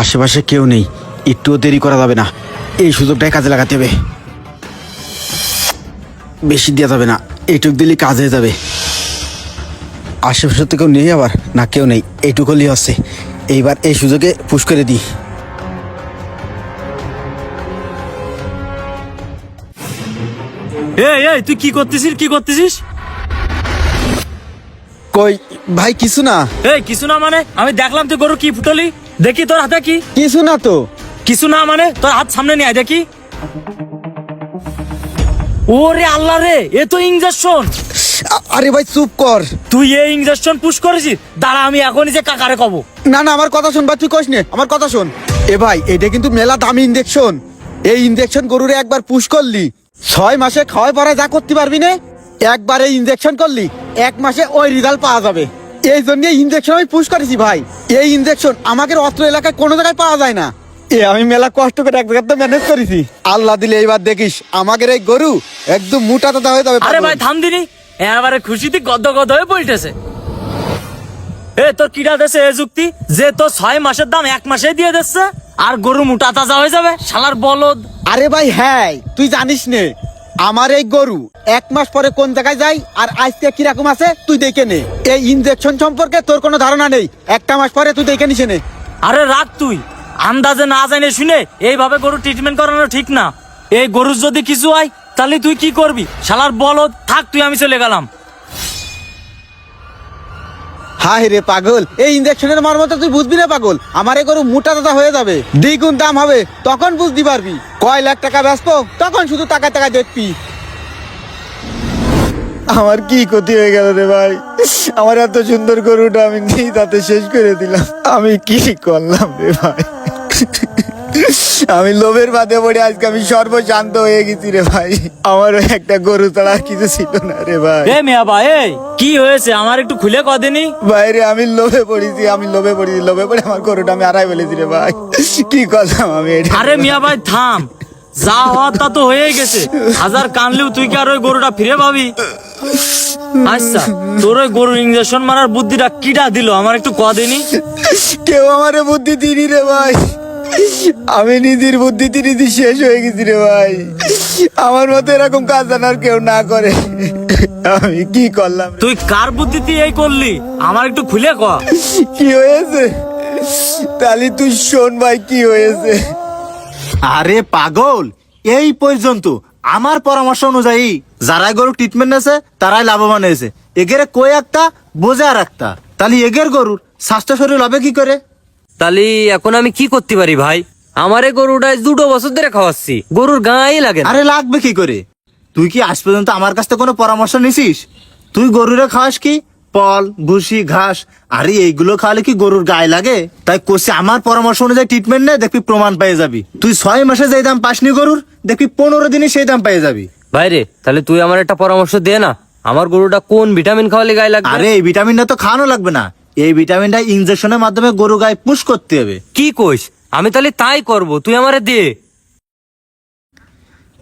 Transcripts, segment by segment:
আশেপাশে কেউ নেই। একটুও দেরি করা যাবে না। এই সুযোগটাই কাজে লাগাতে হবে। বেশি দেওয়া যাবে না। এইটুক দিলে কাজ হয়ে যাবে। আশেপাশে তো কেউ নেই আবার না কেউ নেই। এইটুকু হলেই হচ্ছে এইবার এই সুযোগে পুশ করে দিই। এই এই তুই কি করতেছিস? কি করতেছিস? কই ভাই কিছু না। এই কিছু না মানে? আমি দেখলাম তুই গরু কি ফুটলি? দেখি তোর হাতে কি? কিছু না তো। কিছু না মানে? তোর হাত সামনে নিয়ে আয় দেখি। ওরে আল্লাহ রে এ তো ইঞ্জেকশন আরে ভাই চুপ কর। তুই এই ইঞ্জেকশন পুশ করেছিস? দাঁড়া আমি এখনই যে কাকারে কব। না না আমার কথা শোন ভাই তুই কইস নে আমার কথা শোন। এ ভাই এটা কিন্তু মেলা দামি ইনজেকশন এই ইঞ্জেকশন গরুরে একবার পুশ করলি ছয় মাসে খাওয়াই পরে যা করতে পারবি না একবার এই ইঞ্জেকশন করলি এক মাসে ওই রেজাল্ট পাওয়া যাবে। এই জন্য এই ইনজেকশন আমি পুশ করেছি ভাই। এই ইনজেকশন আমাদের অত্র এলাকায় কোনো জায়গায় পাওয়া যায় না। এ আমি মেলা কষ্ট করে এক জায়গাতে ম্যানেজ করেছি। আল্লাহ দিলে এইবার দেখিস আমাদের এই গরু একদম মোটা তাজা হয়ে যাবে আরে ভাই থাম দিনি। এবারে খুশিতে গদ গদ হয়ে পড়তেছে। এ তোর কিরা দেশে এ যুক্তি? যে তোর ছয় মাসের দাম এক মাসে দিয়ে দিচ্ছে আর গরু মোটা তাজা হয়ে যাবে শালার বলদ। আরে ভাই হ্যাঁ তুই জানিস নে আমার এই গরু এক মাস পরে কোন জায়গায় যাই আর আজকে কীরকম আছে, তুই দেখে নে। এই ইনজেকশন সম্পর্কে তোর কোনো ধারণা নেই। একটা মাস পরে তুই দেখে নিস নে। আরে রাখ তুই। আন্দাজে না জানে শুনে এইভাবে গরু ট্রিটমেন্ট করানো ঠিক না। এই গরুর যদি কিছু হয়, তাহলে তুই কি করবি? শালার বলদ, থাক, তুই আমি চলে গেলাম। হাই রে পাগল, এই ইনজেকশনের মর্মটা তুই বুঝবি না পাগল? আমার গরু মোটা দাদা হয়ে যাবে। দ্বিগুণ দাম হবে, তখন বুঝতে পারবি। কয় লাখ টাকা ব্যস্ত, তখন শুধু টাকা টাকা দেখবি। আমার কি ক্ষতি হয়ে গেল রে ভাই? আমার এত সুন্দর গরুটা আমি নিয়ে তাতে শেষ করে দিলাম। আমি কি করলাম রে ভাই? আমি লোভের বাদে পড়ে আজকে আমি সর্বশান্ত হয়ে গেছি রে ভাই। আমারও একটা গরু ছাড়া কিছু ছিল না রে ভাই। এ মিয়া ভাই এই কি হয়েছে? আমার একটু খুলে কদিনই বাইরে আমি লোভে পড়েছি আমি লোভে পড়েছি লোভে পড়ে আমার গরুটা আমি হারাই ফেলেছি রে ভাই। কি করলাম আমি এটা আরে মিয়া ভাই থাম। যা হওয়ার তা তো হয়ে গেছে। হাজার কানলেও তুই কি আর ওই গরুটা ফিরে পাবি? আচ্ছা তোর ওই গরুর ইঞ্জেকশন মারার বুদ্ধিটা কিটা দিল? আমার একটু কদিনই কেউ আমারে বুদ্ধি দিনি রে ভাই। আমি নিজের বুদ্ধিতে নিজে শেষ হয়ে গেছি রে ভাই। আমার মতো এরকম কাজ জানার কেউ না করে। আমি কি করলাম? তুই কার বুদ্ধিতে এই করলি? আমার একটু খুলে ক। কি হয়েছে? তালি তুই শোন ভাই কি হয়েছে? আরে পাগল এই পর্যন্ত। আমার পরামর্শ অনুযায়ী যারাই গরু ট্রিটমেন্ট নেছে তারাই লাভবান হয়েছে। এগেরে কই একটা বোঝা আর একটা তাহলে এগের গরুর স্বাস্থ্য শরীর হবে কি করে? তাহলে এখন আমি কি করতে পারি ভাই? আমারে গরুটা দুটো বছর ধরে খাওয়াচ্ছি। গরুর গায়ে লাগে না। আরে লাগবে কি করে? তুই কি আজ পর্যন্ত আমার কাছ থেকে কোনো পরামর্শ নিছিস? তুই গরুরে খাওয়াস কি? পল ভুসি ঘাস। আরে এইগুলো খাওয়ালে কি গরুর গায়ে লাগে? তাই কোসে আমার পরামর্শ অনুযায়ী ট্রিটমেন্ট নে দেখবি প্রমাণ পেয়ে যাবি। তুই ছয় মাসে যেই দাম পাসনি গরুর দেখবি পনেরো দিনে সেই দাম পেয়ে যাবি। ভাই রে তাহলে তুই আমার একটা পরামর্শ দে না। আমার গরুটা কোন ভিটামিন খাওয়ালে গায়ে লাগবে? আরে এই ভিটামিনটা তো খাওয়ানো লাগবে না। এই ভিটামিনটা ইনজেকশনের মাধ্যমে গরু গায়ে পুশ করতে হবে। কি কইস? আমি তাহলে তাই করব তুই আমারে দে।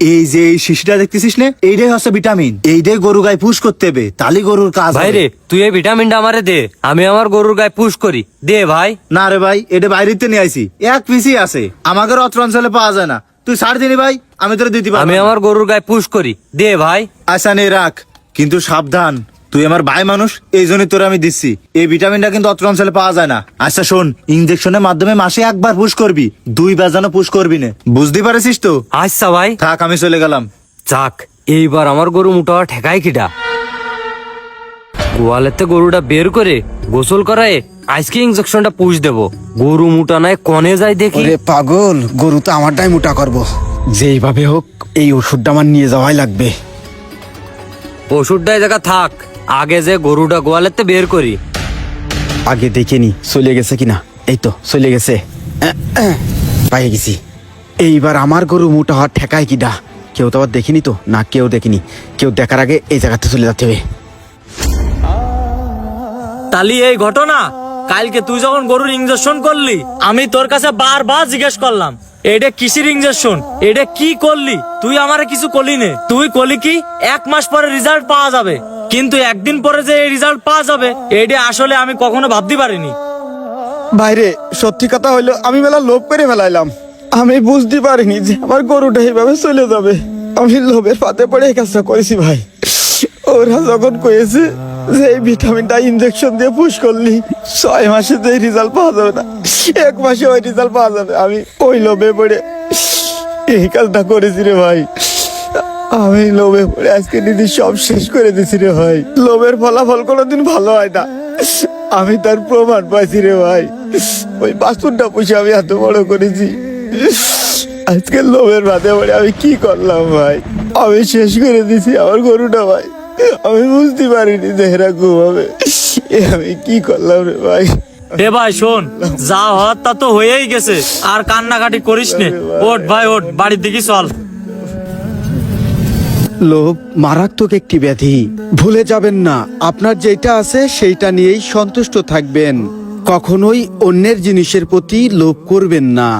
এই যে এই শিশুটা দেখতেছিস না এইটাই হচ্ছে ভিটামিন এইটাই গরু গায়ে পুশ করতে হবে তাহলে গরুর কাজ ভাই রে তুই এই ভিটামিনটা আমারে দে আমি আমার গরুর গায়ে পুশ করি। দে ভাই। না রে ভাই এটা বাইরেতে নিয়ে আইছি। এক পিসি আছে আমাদের অত্র অঞ্চলে পাওয়া যায় না। তুই ছাড় দিনি ভাই আমি তোর দিতে পারব আমি আমার গরুর গায়ে পুশ করি। দে ভাই। আচ্ছা নে রাখ। কিন্তু সাবধান। তুই আমার ভাই মানুষ এই জন্য তোর আমি দিচ্ছি। এই ভিটামিনটা কিন্তু অত্র অঞ্চলে পাওয়া যায় না। আচ্ছা শোন ইঞ্জেকশনের মাধ্যমে মাসে একবার পুশ করবি দুইবার যেন পুশ করবি না। বুঝতে পারছিস তো? আচ্ছা ভাই। থাক আমি চলে গেলাম। যাক এইবার আমার গরু মোটা ঠেকায় কিটা গোয়ালেতে গরুটা বের করে গোসল করায় আজকে ইঞ্জেকশনটা পুষ দেব। গরু মোটা নাই কনে যায় দেখি। ওরে পাগল গরু তো আমারটাই মোটা করব। যেইভাবে হোক এই ওষুধটা আমার নিয়ে যাওয়াই লাগবে। ওষুধটা এই জায়গা থাক। আগে যে গরুটা গোয়ালেতে বের করি। আগে দেখিনি চলে গেছে কিনা। এই তো চলে গেছে। পাই গেছি। এইবার আমার গরু মোটা হওয়ার ঠেকায় কিডা। কেউ তো আবার দেখিনি তো না কেউ দেখিনি। কেউ দেখার আগে এই জায়গাতে চলে যেতে হবে। তালি এই ঘটনা? কালকে তুই যখন গরুর ইঞ্জেকশন করলি আমি তোর কাছে বারবার জিজ্ঞেস করলাম এটা কিসির ইঞ্জেকশন এটা কি করলি? তুই আমারে কিছু করলি নে তুই করলি কি এক মাস পরে রেজাল্ট পাওয়া যাবে। কিন্তু একদিন পরে যে এই রেজাল্ট পাওয়া যাবে এটা আসলে আমি কখনো ভাবতে পারিনি। বাইরে সত্যি কথা হইল, আমি মেলা লোভ করে ফেলাইলাম। আমি বুঝতে পারিনি যে আমার গরুটা এইভাবে চলে যাবে। আমি লোভের পাতে পড়ে এই কাজটা করেছি ভাই। ওরা যখন কয়েছে যে এই ভিটামিনটা ইনজেকশন দিয়ে পুশ করলি, ছয় মাসে যে রেজাল্ট পাওয়া যাবে না, এক মাসে ওই রেজাল্ট পাওয়া যাবে। আমি ওই লোভে পড়ে এই কাজটা করেছি রে ভাই। আমি লোভে পড়ে আজকে দিদি সব শেষ করে দিছি রে ভাই। লোভের ফলাফল কোনোদিন ভালো হয় না। আমি তার প্রমাণ পাইছি রে ভাই। ওই বাসুরটা পুষে আমি এত বড় করেছি। আজকে লোভের বাদে পড়ে আমি কি করলাম ভাই? আমি শেষ করে দিছি আমার গরুটা ভাই। আমি বুঝতে পারিনি যে এরকম হবে আমি কি করলাম রে ভাই? এ ভাই শোন যা হওয়ার তা তো হয়েই গেছে। আর কান্নাকাটি করিস নে। ওঠ ভাই ওঠ বাড়ির দিকে চল। লোভ মারাত্মক একটি ব্যাধি। ভুলে যাবেন না, আপনার যেটা আছে সেইটা নিয়েই সন্তুষ্ট থাকবেন। কখনোই অন্যের জিনিসের প্রতি লোভ করবেন না।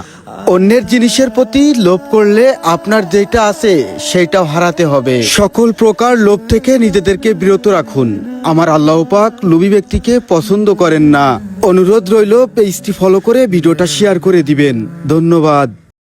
অন্যের জিনিসের প্রতি লোভ করলে আপনার যেটা আছে সেটাও হারাতে হবে। সকল প্রকার লোভ থেকে নিজেদেরকে বিরত রাখুন। আমার আল্লাহ পাক লোভী ব্যক্তিকে পছন্দ করেন না। অনুরোধ রইল পেজটি ফলো করে ভিডিওটা শেয়ার করে দিবেন। ধন্যবাদ।